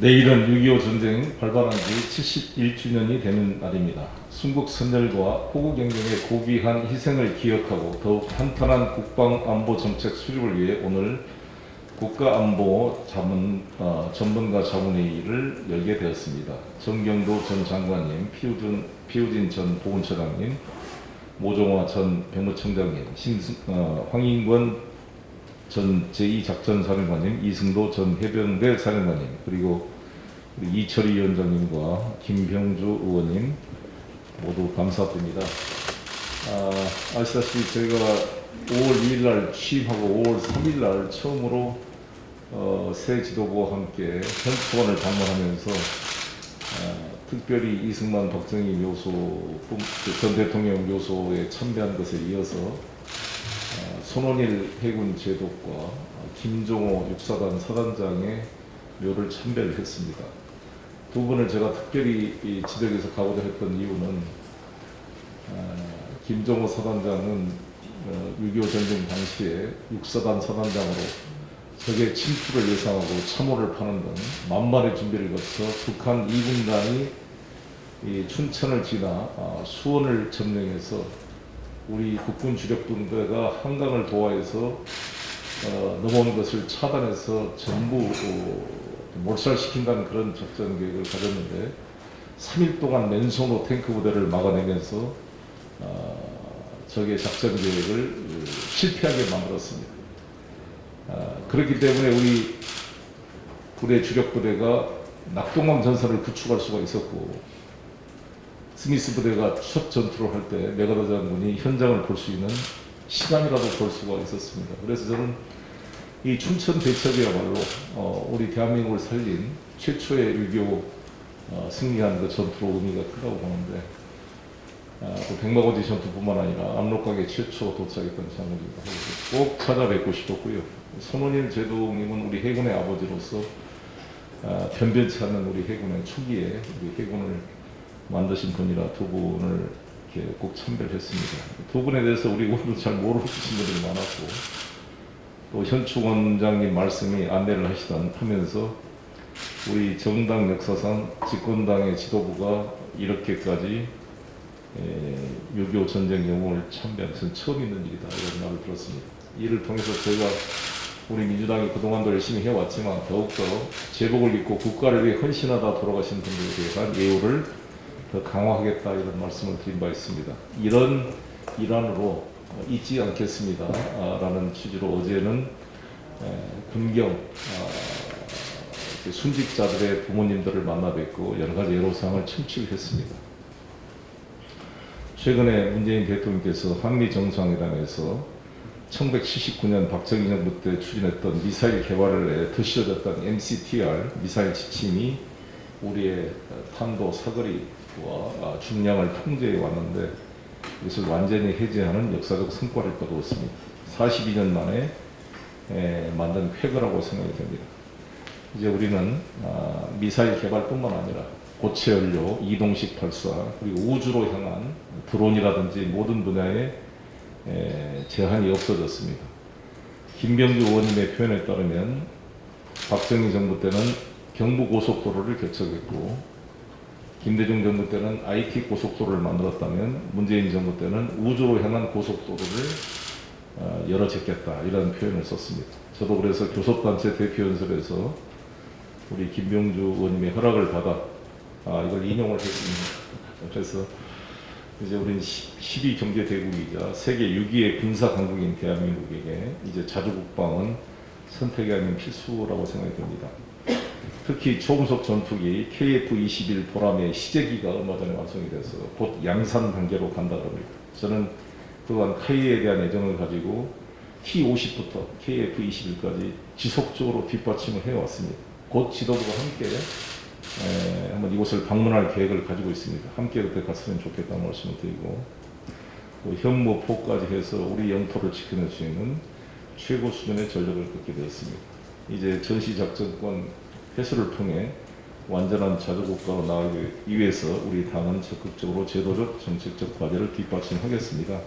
내일은 6.25 전쟁 발발한 지 71주년이 되는 날입니다. 순국 선열과 호국 경쟁의 고귀한 희생을 기억하고 더욱 탄탄한 국방 안보 정책 수립을 위해 오늘 국가안보 자문 어, 전문가 자문회의를 열게 되었습니다. 정경도 전 장관님, 피우준, 피우진 전 보훈처장님, 모종화 전 병무청장님, 신승, 어, 황인권 전 제2작전 사령관님, 이승도 전 해병대 사령관님, 그리고 이철희 위원장님과 김병주 의원님 모두 감사드립니다. 아, 아시다시피 저희가 5월 2일 날 취임하고 5월 3일 날 처음으로 어, 새 지도부와 함께 현수원을 방문하면서 아, 특별히 이승만 박정희 묘소 뿐- 전 대통령 묘소에 참배한 것에 이어서 아, 손원일 해군 제독과 아, 김종호 육사단 사단장의 묘를 참배를 했습니다. 두 분을 제가 특별히 이 지역에서 가고자 했던 이유는 아, 김종호 사단장은 어, 6.25 전쟁 당시에 육사단 사단장으로 적의 침투를 예상하고 참호를 파는 등 만반의 준비를 거쳐 북한 2군단이 이 춘천을 지나 아, 수원을 점령해서 우리 국군 주력 분대가 한강을 도하해서 어, 넘어오는 것을 차단해서 전부 어, 몰살시킨다는 그런 작전 계획을 가졌는데 3일 동안 맨손으로 탱크 부대를 막아내면서 어, 적의 작전 계획을 어, 실패하게 만들었습니다. 아, 그렇기 때문에 우리 군의 주력 부대가 낙동강 전선을 구축할 수가 있었고 스미스 부대가 첫 전투를 할 때 메가더 장군이 현장을 볼 수 있는 시간이라도 벌 수가 있었습니다. 그래서 저는 이 춘천 대첩이야말로 어, 우리 대한민국을 살린 최초의 6.25 어, 승리한 그 전투로 의미가 크다고 보는데 아, 또 백마고지 전투뿐만 아니라 압록강에 최초 도착했던 하고 꼭 찾아뵙고 싶었고요. 손원일 제독님은 우리 해군의 아버지로서 아, 변변치 않는 우리 해군의 초기에 우리 해군을 만드신 분이라 두 분을 이렇게 꼭 참배를 했습니다. 두 분에 대해서 우리 오늘 잘 모르시는 분들이 많았고 또 현충 원장님 말씀이 안내를 하시던 하면서 우리 정당 역사상 집권당의 지도부가 이렇게까지 6.25 전쟁 영웅을 참배한 것은 처음 있는 일이다 이런 말을 들었습니다. 이를 통해서 저희가 우리 민주당이 그동안도 열심히 해왔지만 더욱더 제복을 입고 국가를 위해 헌신하다 돌아가신 분들에 대한 예우를 더 강화하겠다 이런 말씀을 드린 바 있습니다. 이런 일환으로 잊지 않겠습니다. 아, 라는 취지로 어제는 에, 군경 아, 순직자들의 부모님들을 만나 뵙고 여러 가지 애로사항을 청취를 했습니다. 최근에 문재인 대통령께서 한미 정상회담에서 1979년 박정희 정부 때 추진했던 미사일 개발에 드시어졌던 MCTR 미사일 지침이 우리의 탄도 사거리 와 아, 중량을 통제해 왔는데 이것을 완전히 해제하는 역사적 성과를 거두었습니다. 42년 만에 에, 만든 쾌거라고 생각이 됩니다. 이제 우리는 아, 미사일 개발뿐만 아니라 고체 연료, 이동식 발사, 그리고 우주로 향한 드론이라든지 모든 분야에 에, 제한이 없어졌습니다. 김병주 의원님의 표현에 따르면 박정희 정부 때는 경부 고속도로를 개척했고 김대중 정부 때는 IT 고속도로를 만들었다면 문재인 정부 때는 우주로 향한 고속도로를 어, 열어 제꼈다 이런 표현을 썼습니다. 저도 그래서 교섭단체 대표 연설에서 우리 김병주 의원님의 허락을 받아 아, 이걸 인용을 했습니다. 그래서 이제 우리는 12 경제 대국이자 세계 6위의 군사 강국인 대한민국에게 이제 자주 국방은 선택이 아닌 필수라고 생각이 듭니다. 특히 초음속 전투기 KF-21 보람의 시제기가 얼마 전에 완성이 돼서 곧 양산 단계로 간다 그럽니다. 저는 또한 K에 대한 애정을 가지고 T50부터 KF-21까지 지속적으로 뒷받침을 해왔습니다. 곧 지도부가 함께 에, 한번 이곳을 방문할 계획을 가지고 있습니다. 함께 그때 갔으면 좋겠다는 말씀을 드리고 또 현무 포까지 해서 우리 영토를 지켜낼 수 있는 최고 수준의 전력을 갖게 되었습니다. 이제 전시작전권 회수를 통해 완전한 자주국가로 나가기 위해서 우리 당은 적극적으로 제도적 정책적 과제를 뒷받침하겠습니다.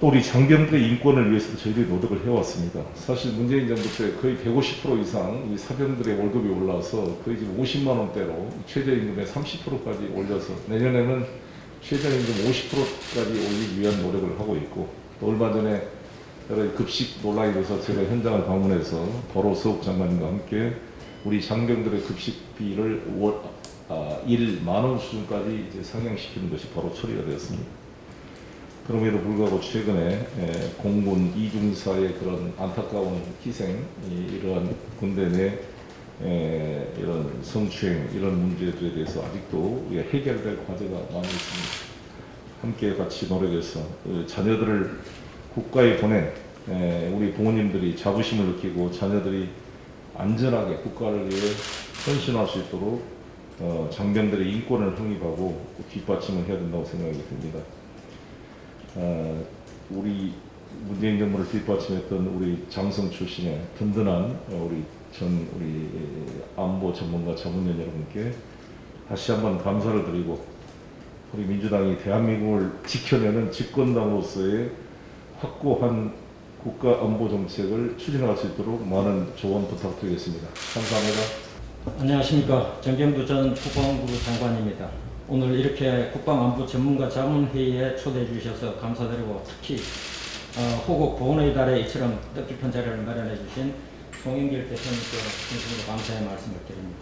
또 우리 장병들의 인권을 위해서도 저희들이 노력을 해왔습니다. 사실 문재인 정부 때 거의 150% 이상 이 사병들의 월급이 올라서 거의 지금 50만 원대로 최저임금의 30%까지 올려서 내년에는 최저임금 50%까지 올리기 위한 노력을 하고 있고 또 얼마 전에 여러 급식 논란이 돼서 제가 현장을 방문해서 바로 서욱 장관님과 함께 우리 장병들의 급식비를 월, 아, 일만원 수준까지 이제 상향시키는 것이 바로 처리가 되었습니다. 그럼에도 불구하고 최근에 에, 공군 이중사의 그런 안타까운 희생, 이, 이러한 군대 내 에, 이런 성추행 이런 문제들에 대해서 아직도 해결될 과제가 많이 있습니다. 함께 같이 노력해서 그 자녀들을 국가에 보낸 에, 우리 부모님들이 자부심을 느끼고 자녀들이 안전하게 국가를 위해 헌신할 수 있도록 어, 장병들의 인권을 확립하고 뒷받침을 해야 된다고 생각이 듭니다. 어, 우리 문재인 정부를 뒷받침했던 우리 장성 출신의 든든한 어, 우리 전 우리 안보 전문가 자문위원 여러분께 다시 한번 감사를 드리고 우리 민주당이 대한민국을 지켜내는 집권당으로서의 확고한 국가 안보 정책을 추진할 수 있도록 많은 조언 부탁드리겠습니다. 감사합니다. 안녕하십니까 정경두 전 국방부 장관입니다. 오늘 이렇게 국방안보 전문가 자문회의에 초대해 주셔서 감사드리고 특히 어, 호국 보훈의 달에 이처럼 뜻깊은 자리를 마련해 주신 송영길 대표님께 진심으로 감사의 말씀을 드립니다.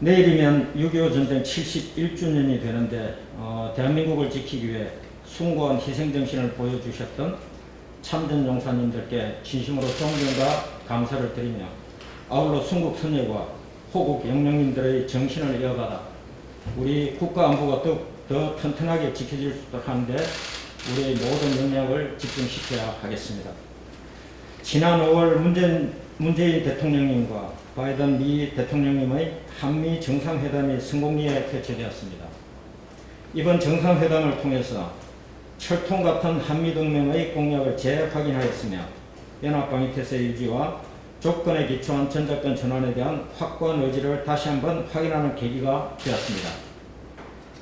내일이면 6.25 전쟁 71주년이 되는데 어, 대한민국을 지키기 위해 숭고한 희생정신을 보여주셨던 참전 용사님들께 진심으로 존경과 감사를 드리며 아울러 순국 선열과 호국 영령님들의 정신을 이어받아 우리 국가 안보가 더, 더 튼튼하게 지켜질 수 있도록 하는데 우리의 모든 역량을 집중시켜야 하겠습니다. 지난 5월 문재인, 문재인 대통령님과 바이든 미 대통령님의 한미 정상회담이 성공리에 개최되었습니다. 이번 정상회담을 통해서 철통 같은 한미동맹의 공약을 재확인하였으며 연합방위태세 유지와 조건에 기초한 전작권 전환에 대한 확고한 의지를 다시 한번 확인하는 계기가 되었습니다.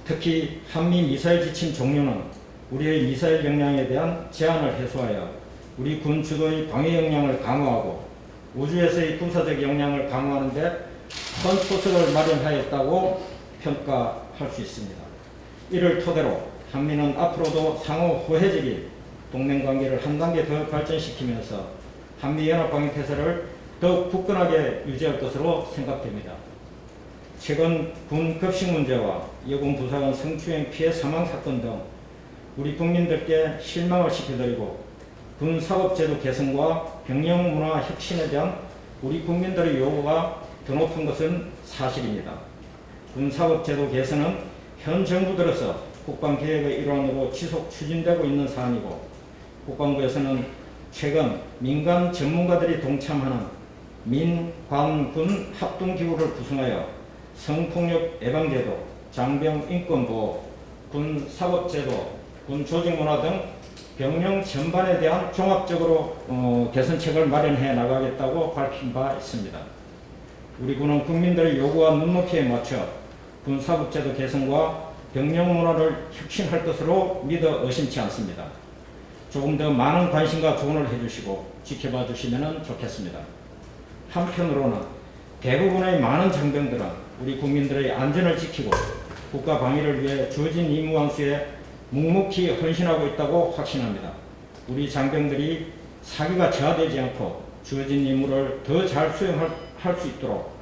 특히 한미 미사일 지침 종료는 우리의 미사일 역량에 대한 제한을 해소하여 우리 군 주도의 방위 역량을 강화하고 우주에서의 군사적 역량을 강화하는 데큰 포석을 마련하였다고 평가할 수 있습니다. 이를 토대로 한미는 앞으로도 상호 호혜적인 동맹 관계를 한 단계 더 발전시키면서 한미 연합 방위 태세를 더욱 굳건하게 유지할 것으로 생각됩니다. 최근 군 급식 문제와 여군 부사관 성추행 피해 사망 사건 등 우리 국민들께 실망을 시켜드리고 군 사법제도 개선과 병영 문화 혁신에 대한 우리 국민들의 요구가 더 높은 것은 사실입니다. 군 사법제도 개선은 현 정부 들어서 국방 계획의 일환으로 지속 추진되고 있는 사안이고 국방부에서는 최근 민간 전문가들이 동참하는 민관군 합동기구를 구성하여 성폭력 예방제도, 장병 인권보호, 군 사법제도, 군 조직문화 등 병영 전반에 대한 종합적으로 어, 개선책을 마련해 나가겠다고 밝힌 바 있습니다. 우리 군은 국민들의 요구와 눈높이에 맞춰 군 사법제도 개선과 병영 문화를 혁신할 것으로 믿어 의심치 않습니다. 조금 더 많은 관심과 조언을 해주시고 지켜봐 주시면 좋겠습니다. 한편으로는 대부분의 많은 장병들은 우리 국민들의 안전을 지키고 국가 방위를 위해 주어진 임무 완수에 묵묵히 헌신하고 있다고 확신합니다. 우리 장병들이 사기가 저하되지 않고 주어진 임무를 더 잘 수행할 수 있도록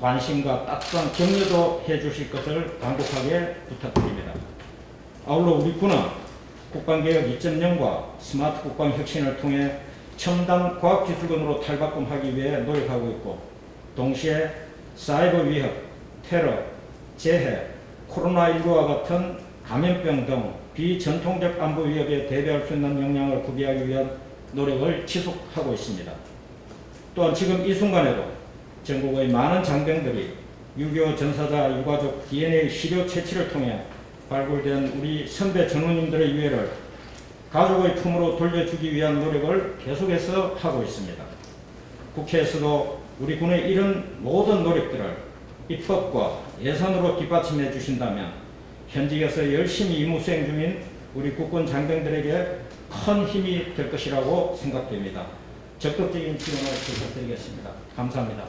관심과 따뜻한 격려도 해주실 것을 간곡하게 부탁드립니다. 아울러 우리 군은 국방개혁 2.0과 스마트 국방 혁신을 통해 첨단 과학기술군으로 탈바꿈하기 위해 노력하고 있고 동시에 사이버 위협, 테러, 재해, 코로나19와 같은 감염병 등 비전통적 안보 위협에 대비할 수 있는 역량을 구비하기 위한 노력을 지속하고 있습니다. 또한 지금 이 순간에도 전국의 많은 장병들이 6.25 전사자 유가족 DNA 시료 채취를 통해 발굴된 우리 선배 전우님들의 유해를 가족의 품으로 돌려주기 위한 노력을 계속해서 하고 있습니다. 국회에서도 우리 군의 이런 모든 노력들을 입법과 예산으로 뒷받침해 주신다면 현직에서 열심히 임무 수행 중인 우리 국군 장병들에게 큰 힘이 될 것이라고 생각됩니다. 적극적인 지원을 부탁드리겠습니다. 감사합니다.